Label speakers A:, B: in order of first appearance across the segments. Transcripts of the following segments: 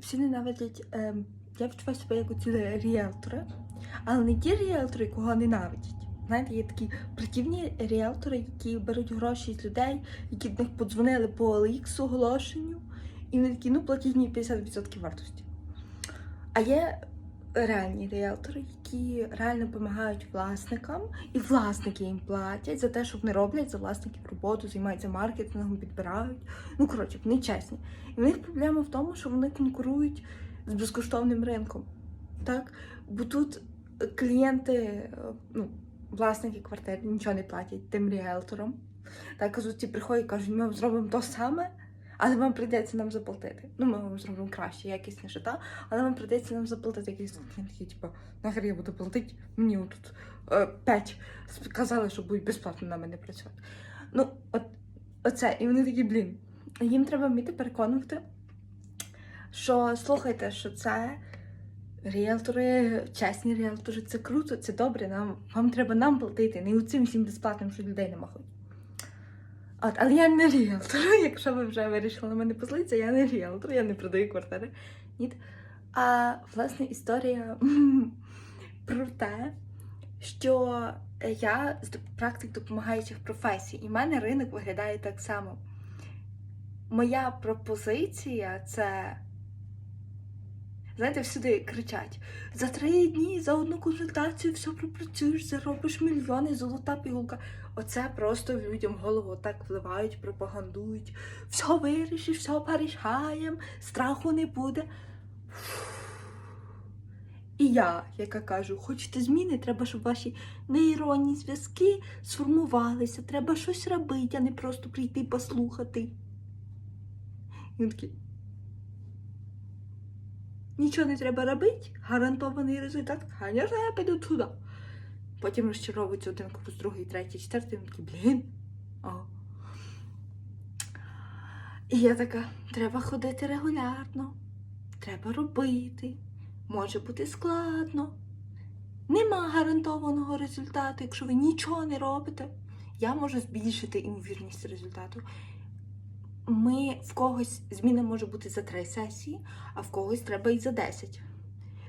A: Всі ненавидять, Е, я відчуваю себе як оці ріелтори, але не ті ріелтори, кого ненавидять. Знаєте, є такі противні ріелтори, які беруть гроші з людей, які до них подзвонили по OLX оголошенню, і вони такі, ну платіть мені 50% вартості. А є реальні ріелтори, які реально допомагають власникам, і власники їм платять за те, що вони роблять за власників роботу, займаються маркетингом, підбирають. Ну, коротше, вони чесні. І в них проблема в тому, що вони конкурують з безкоштовним ринком. Так? Бо тут клієнти, е, ну, власники квартир нічого не платять тим ріелторам. Так кажуть, ті приходять і кажуть, ми зробимо то саме, але вам прийдеться нам заплатити. Ну, ми вам зробимо краще, якісніше, та? але вам прийдеться нам заплатити. Клієнт такий, типу, нахер я буду платити, мені тут е, п'ять сказали, що будуть безплатно на мене працювати. Ну, от оце. І вони такі, блін, їм треба вміти переконувати, що слухайте, що це ріелтори, чесні ріелтори, це круто, це добре. Нам вам треба нам платити, не у цим всім безплатним, що людей намахують. От, але я не ріелтор. Якщо ви вже вирішили мене позлитися, я не ріелтор, я не продаю квартири. Ні. А власне історія про те, що я з практик допомагаючих професій, і в мене ринок виглядає так само. Моя пропозиція це. Знаєте, всюди кричать: за три дні, за одну консультацію все пропрацюєш, заробиш мільйони, золота пігулка. Оце просто людям голову так вливають, пропагандують. Все вирішиш, все порішаємо, страху не буде. І я, яка кажу, хочете зміни, треба, щоб ваші нейронні зв'язки сформувалися, треба щось робити, а не просто прийти послухати. Він такий, Нічого не треба робити, гарантований результат. Звісно, я піду туди. Потім розчаровується один курс, другий, третій, четвертий. Він такий, блін. О. І я така, треба ходити регулярно, треба робити. Може бути складно. Нема гарантованого результату, якщо ви нічого не робите. Я можу збільшити імовірність результату. Ми в когось зміна може бути за три сесії, а в когось треба і за 10.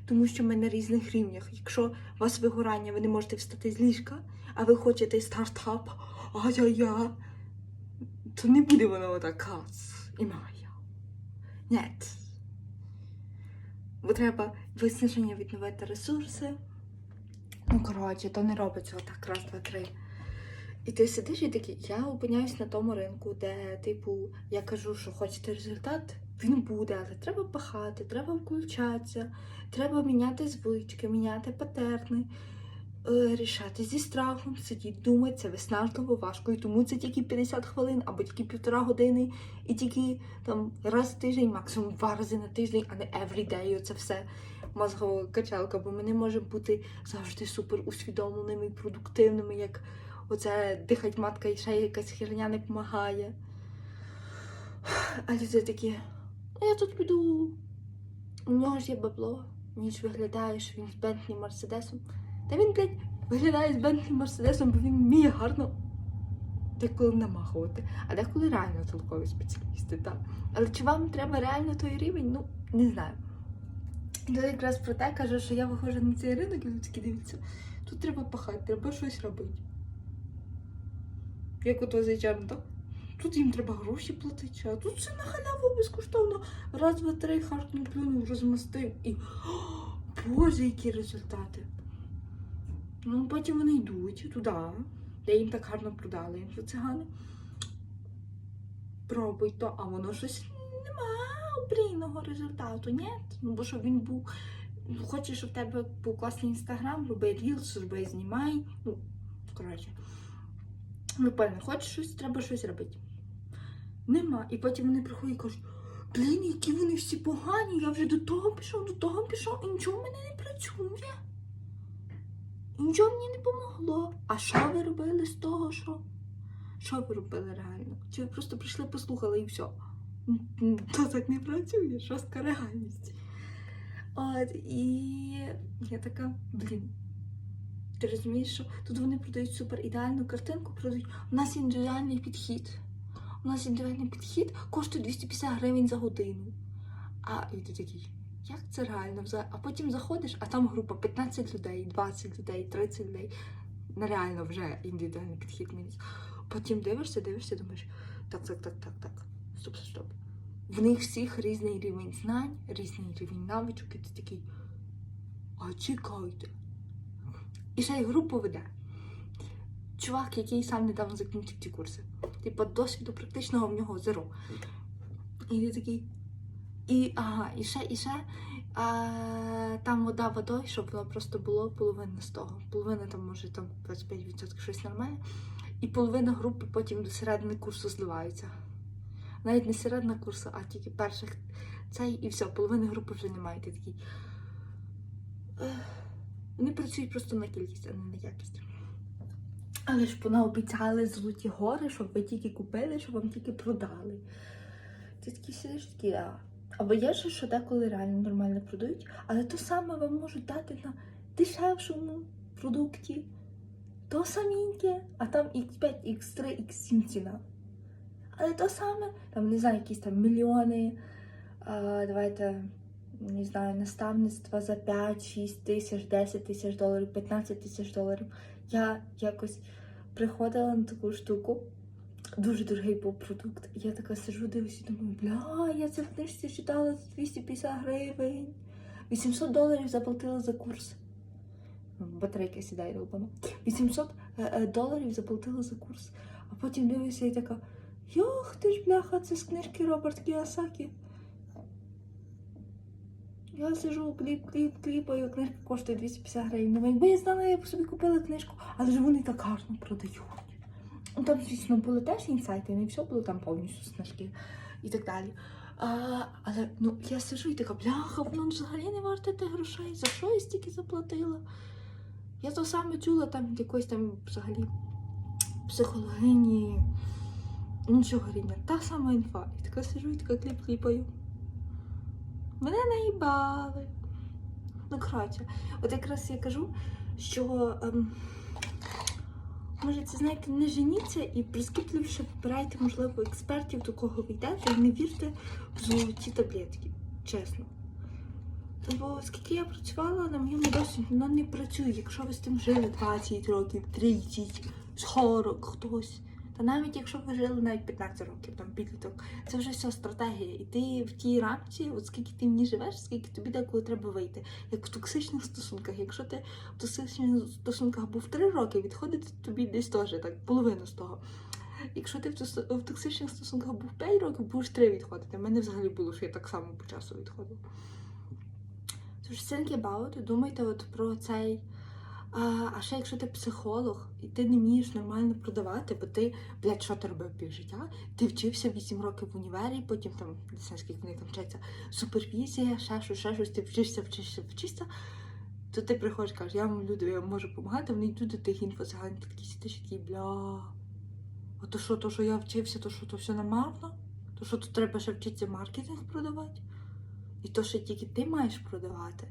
A: Тому що ми на різних рівнях. Якщо у вас вигорання, ви не можете встати з ліжка, а ви хочете стартап, ай-я-я, то не буде воно отак кац і мая. Нет. Бо треба виснаження відновити ресурси. Ну, коротше, то не робиться отак раз, два, три. І ти сидиш і такий, я опиняюсь на тому ринку, де, типу, я кажу, що хочете результат, він буде, але треба пахати, треба включатися, треба міняти звички, міняти патерни, е, рішати зі страхом, сидіти, думати, це виснажливо, важко. І тому це тільки 50 хвилин або тільки півтора години, і тільки там раз в тиждень, максимум два рази на тиждень, а не every day, Оце все мозгова качалка, бо ми не можемо бути завжди супер усвідомленими і продуктивними, як оце дихать матка і ще якась херня не допомагає. А люди такі, «Ну, я тут піду. У нього ж є бабло, ж виглядає, що він з Бентлі Мерседесом. Та він, блядь, виглядає з Бентлі Мерседесом, бо він вміє гарно деколи намахувати, а деколи реально толкові спеціалісти, так. Але чи вам треба реально той рівень? Ну, не знаю. Тут якраз про те кажу, що я виходжу на цей ринок і людські дивляться, тут треба пахати, треба щось робити. Як ото так? Тут їм треба гроші платити, а тут все на халяву безкоштовно. Раз, два, три, хартну плюнув, розмастив і. Боже, які результати. Ну, потім вони йдуть туди, де їм так гарно продали їм що цигани. Пробуй то, а воно щось нема обрійного результату, ні? Ну, бо щоб він був. Ну, хочеш, щоб в тебе був класний інстаграм, роби рілс, роби, знімай. Ну, коротше. Ну, певно, хочеш щось, треба щось робити. Нема. І потім вони приходять і кажуть, блін, які вони всі погані, я вже до того пішов, до того пішов, і нічого в мене не працює. І нічого мені не помогло. А що ви робили з того, що? Що ви робили реально? Чи ви просто прийшли, послухали і все? То так не працює, жорстка реальність. От, і я така, блін. Ти розумієш, що тут вони продають супер ідеальну картинку, продають. У нас індивідуальний підхід. У нас індивідуальний підхід коштує 250 гривень за годину. А і ти такий, як це реально? А потім заходиш, а там група 15 людей, 20 людей, 30 людей. Нереально вже індивідуальний підхід мені. Потім дивишся, дивишся, думаєш, так, так, так, так, так. Стоп, стоп, стоп. В них всіх різний рівень знань, різний рівень навичок, і ти такий. А чекайте. І ще й групу веде. Чувак, який сам недавно закінчив ті курси. Типу, досвіду практичного в нього зеро. І ти такий. І, ага, і ще, і ще. А, там вода водою, щоб воно просто було половина з того. Половина там, може, там 25% щось нормальне. І половина групи потім до середини курсу зливаються. Навіть не середина курсу, а тільки перших цей, і все, половини групи вже немає. Ти такий. Вони працюють просто на кількість, а не на якість. Але ж понаобіцяли золоті гори, щоб ви тільки купили, щоб вам тільки продали. Ти такі сидиш такі, а. Або є ще, що деколи реально нормально продають, але то саме вам можуть дати на дешевшому продукті. То саменьке, а там X5, X3, X7 ціна. Але то саме, там, не знаю, якісь там мільйони, а, давайте, не знаю, наставництва за 5-6 тисяч, 10 тисяч доларів, 15 тисяч доларів. Я якось приходила на таку штуку. Дуже дорогий був продукт. Я така сижу, дивлюся і думаю, бля, я це в книжці читала за 250 гривень. 800 доларів заплатила за курс. Батарейка сідає долбана. 800 е, е, доларів заплатила за курс. А потім дивлюся і така, йох ти ж бляха, це з книжки Роберт Кіосакі. Я сижу, кліп, кліп, кліпаю, книжка коштує 250 гривень. Якби я знала, я б собі купила книжку, але ж вони так гарно продають. Ну, там, звісно, були теж інсайти, не все було там повністю книжки і так далі. А, але ну, я сижу і така, бляха, воно взагалі не варте тих грошей. За що я стільки заплатила? Я то саме чула там якоїсь там взагалі психологині іншого рівня. Та сама інфа. І така сижу і така кліп кліпаю. Мене наїбали. Ну, коротше, от якраз я кажу, що ем, може це знаєте, не женіться і прискіпливіше вибирайте, можливо, експертів, до кого ви йдете, і не вірте в золоті таблетки. Чесно. Бо скільки я працювала на моєму досвіді, воно не працює. Якщо ви з тим жили 20 років, 30, 40, хтось. Та навіть якщо ви жили навіть 15 років, там підліток, це вже все стратегія. І ти в тій рамці, от скільки ти в ній живеш, скільки тобі деколи треба вийти. Як в токсичних стосунках. Якщо ти в токсичних стосунках був 3 роки, відходити тобі десь теж так, половину з того. Якщо ти в токсичних стосунках був 5 років, будеш 3 відходити. У мене взагалі було, що я так само по часу відходила. Тож think about, думайте от про цей. А, а ще якщо ти психолог, і ти не вмієш нормально продавати, бо ти, блядь, що ти робив півжиття? Ти вчився 8 років в універі, потім там, не знаю, скільки вони там вчаться, супервізія, ще щось, ще щось, ти вчишся, вчишся, вчишся. То ти приходиш, кажеш, я вам люди, я вам можу допомагати, вони йдуть до тих інфозагальних, ти такий сидиш, і такий, бля. А то що, то, що я вчився, то що, то все намарно? То що, то треба ще вчитися маркетинг продавати? І то, що тільки ти маєш продавати,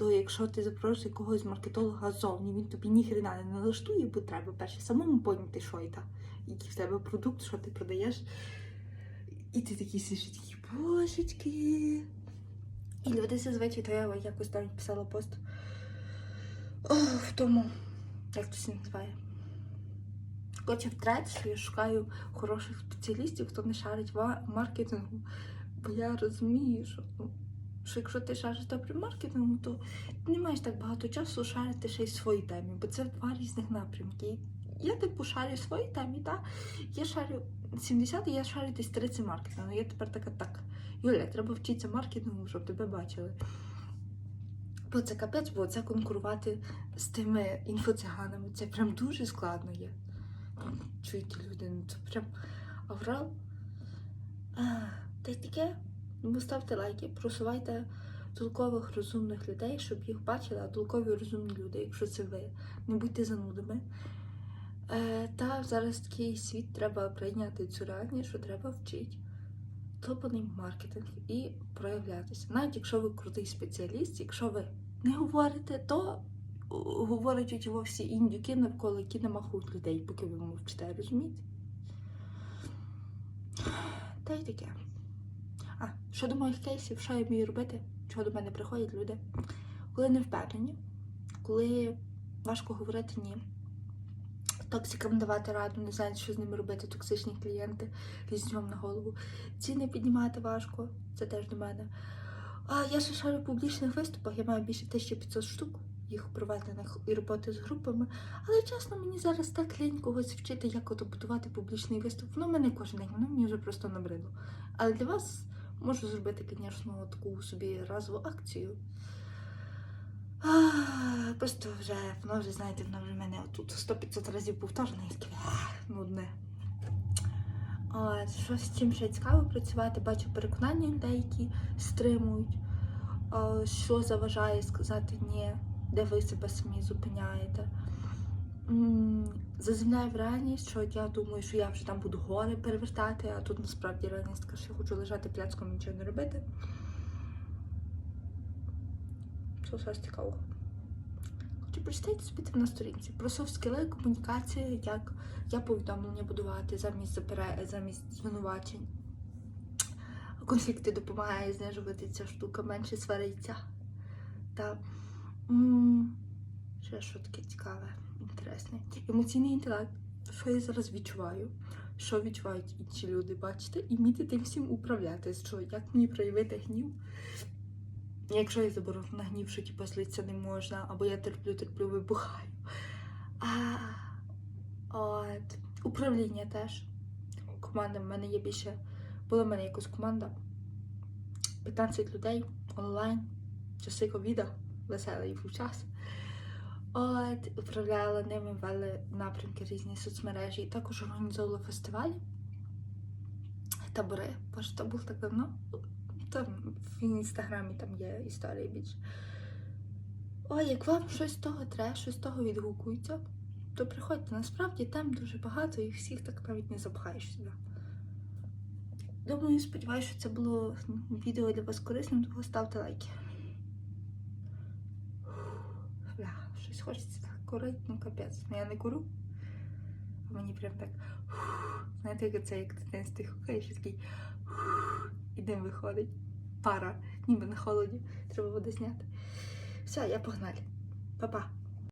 A: то якщо ти запросиш якогось маркетолога ззовні, він тобі ніхрена не налаштує, бо треба перше самому поняти, що і та, який в тебе продукт, що ти продаєш. І ти такий сидиш, і такий, божечки. І люди зазвичай, то я якось там писала пост о, в тому, як це називає. Коротше, в трет, що я шукаю хороших спеціалістів, хто не шарить в маркетингу. Бо я розумію, що, ну, що якщо ти шариш добре в маркетингу, то ти не маєш так багато часу шарити ще й в своїй темі, бо це два різних напрямки. Я типу шарю в своїй темі, та я шарю 70, я шарю десь 30 маркетингу. Я тепер така так. Юля, треба вчитися маркетингу, щоб тебе бачили. Бо це капець, бо це конкурувати з тими інфоциганами. Це прям дуже складно є. Чуєте люди, ну це прям аврал. Та й таке. Ну, ставте лайки, просувайте толкових розумних людей, щоб їх бачили, а толкові розумні люди, якщо це ви. Не будьте занудами. Е, та зараз такий світ треба прийняти цю реальність, що треба вчити топаний маркетинг і проявлятися. Навіть якщо ви крутий спеціаліст, якщо ви не говорите, то говорять у всі індюки навколо, які намахують людей, поки ви мовчите, розумієте? Та й таке. А, щодо моїх кейсів, що я вмію робити? Чого до мене приходять люди? Коли не впевнені, коли важко говорити ні. Токсикам давати раду, не знають, що з ними робити, токсичні клієнти, лізуть на голову. Ціни піднімати важко, це теж до мене. А я ще шарю в публічних виступах, я маю більше 1500 штук їх проведених і роботи з групами. Але чесно, мені зараз так лінь когось вчити, як ото будувати публічний виступ. Воно мене кожен день, воно мені вже просто набридло. Але для вас можу зробити, звісно, таку собі разову акцію. Просто вже, воно вже, знаєте, воно вже в мене тут 100-500 разів повторено, і таке нудне. А, що з чим ще цікаво працювати, бачу переконання людей, стримують, а, що заважає сказати ні, де ви себе самі зупиняєте. М, Заземляю в реальність, що я думаю, що я вже там буду гори перевертати, а тут насправді реальність така, що я хочу лежати пляцком і нічого не робити. Що щось цікавого. Хочу прочитати собі на сторінці про софт-скіли, комунікацію, як, як повідомлення будувати замість запере... замість звинувачень. Конфлікти допомагає знижувати ця штука, менше свариться. Та м, ще що таке цікаве, інтересне. Емоційний інтелект. Що я зараз відчуваю? Що відчувають інші люди, бачите? І вміти тим всім управляти. Що, як мені проявити гнів? Якщо я заберу на гнів, що типу, злитися не можна, або я терплю, терплю, вибухаю. А, от. Управління теж. Команда в мене є більше. Була в мене якась команда. 15 людей онлайн. Часи ковіда, веселий був час. От, управляла ними, вели напрямки різні соцмережі. І також організовувала фестивалі. Табори. Боже, то було так давно. Там в інстаграмі там є історії більше. Ой, як вам щось з того треба, щось з того відгукується, то приходьте. Насправді там дуже багато і всіх так навіть не запхаєш сюди. Думаю, сподіваюся, що це було відео для вас корисним, тому ставте лайки. Бля, щось хочеться курить, ну капець. Ну, Я не курю. А мені прям так. Знаєте, як це як ти ти хукаєш і такий. І дим виходить. Пара, ніби на холоді. Треба буде зняти. Все, я погнали. Па-па.